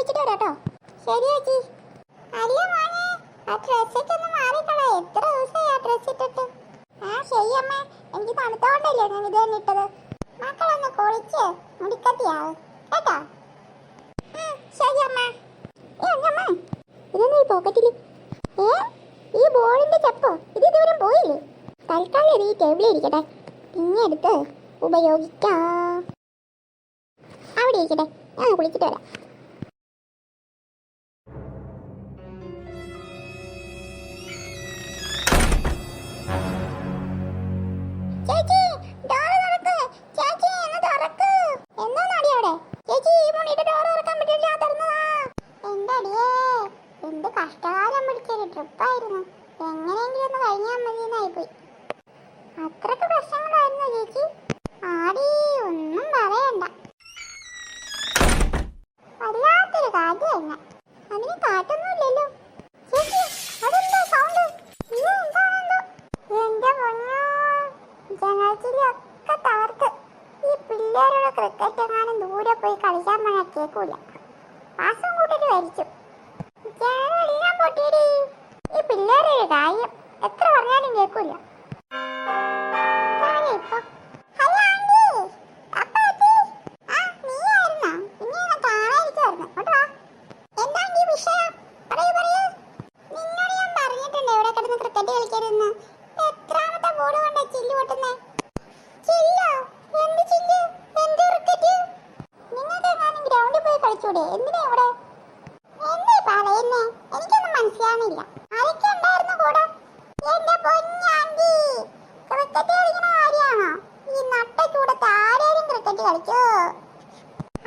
കുളിച്ചിട്ട് വരാട്ടോ. ശരിയാക്കി മോനെ എത്ര ആ എനിക്ക് ഞാൻ കേട്ടോ? ഏ ഈ തൽക്കാലം ഈ ഇരിക്കട്ടെ. ഉപയോഗിക്കാം. അവിടെ ഇരിക്കട്ടെ. ഞാൻ കുളിച്ചിട്ട് വരാം. പിടിച്ചൊരു എങ്ങനെയെങ്കിലും ഒന്ന് കഴിഞ്ഞാൽ മതിയെന്നായി പോയി അത്രയ്ക്ക് പ്രശ്നങ്ങളായിരുന്നു ചേച്ചി? ആടി ഒന്നും പറയണ്ട. വല്ലാത്തൊരു കാര്യമായിരുന്നു. അതിന് കാട്ടൊന്നുമില്ലല്ലോ. ചേച്ചി അതെന്താ സൗണ്ട് എന്റെ പൊന്നോ ഈ ക്രിക്കറ്റ് പോയി കളിക്കാൻ പറഞ്ഞാൽ കേൾക്കൂല കൂട്ടിട്ട് കാര്യം എത്ര പറഞ്ഞാലും കേൾക്കൂല എന്തിനാ ഇവിടെ? എന്നെ പറയുന്നേ എനിക്കൊന്നും മനസ്സിലാവുന്നില്ല.